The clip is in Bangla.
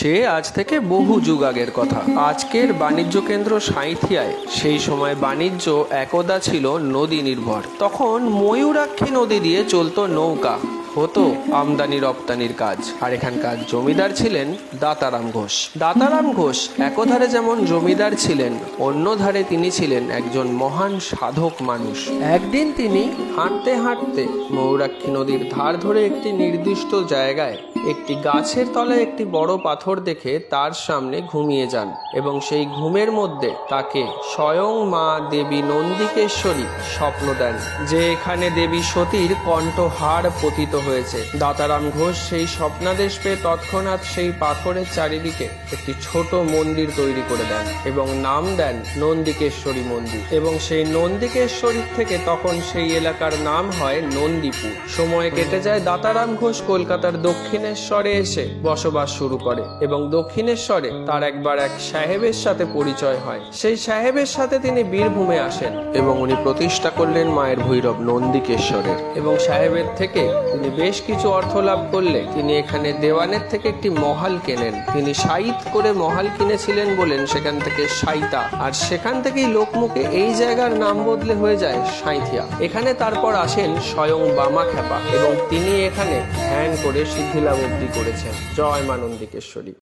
সে আজ থেকে বহু যুগ আগের কথা। আজকের বাণিজ্য কেন্দ্র সাঁইথিয়ায়, সেই সময় বাণিজ্য একদা ছিল নদী নির্ভর। তখন ময়ূরাক্ষী নদী দিয়ে চলতো নৌকা, হতো আমদানি রপ্তানির কাজ। আর এখানকার জমিদার ছিলেন দাতারাম ঘোষ। দাতারাম ঘোষ একধারে যেমন জমিদার ছিলেন অন্য ধারে তিনি ছিলেন একজন মহান সাধক মানুষ। একদিন তিনি হাঁটতে হাঁটতে ময়ূরাক্ষী নদীর ধার ধরে একটি নির্দিষ্ট জায়গায় একটি গাছের তলায় একটি বড় পাথর দেখে তার সামনে ঘুমিয়ে যান এবং সেই ঘুমের মধ্যে তাকে স্বয়ং মা দেবী নন্দিকেশ্বরী স্বপ্ন দেন, যে এখানে দেবী সতীর কণ্ঠহার পতিত হয়েছে। দাতারাম ঘোষ সেই স্বপ্নাদেশ পেয়ে তৎক্ষণাৎ সেই পাথরের চারিদিকে একটি ছোট মন্দির তৈরি করে দেন এবং নাম দেন নন্দিকেশ্বরী মন্দির এবং সেই নন্দিকেশ্বরী থেকে তখন সেই এলাকার নাম হয় নন্দীপুর। সময় কেটে যায় দাতারাম ঘোষ কলকাতার দক্ষিণেশ্বরে এসে বসবাস শুরু করে এবং দক্ষিণেশ্বরে তার একবার এক সাহেবের সাথে পরিচয় হয়। সেই সাহেবের সাথে তিনি বীরভূমে আসেন এবং উনি প্রতিষ্ঠা করলেন মায়ের ভৈরব নন্দিকেশ্বরের। এবং সাহেবের থেকে তিনি বেশ কিছু অর্থ লাভ করলে তিনি এখানে দেওয়ানের থেকে একটি মহাল কেনেন। তিনি সাইত করে মহাল কিনেছিলেন বলেন সেখান থেকে সাইতা। আর সেখান থেকেই লোকমুখে এই জায়গার নাম বদলে হয়ে যায় সাঁইথিয়া। এখানে তারপর আসেন স্বয়ং বামা খ্যাপা এবং তিনি এখানে ধ্যান করে সিদ্ধিলাভ অব্দি করেছেন। জয় মা নন্দিকেশ্বরী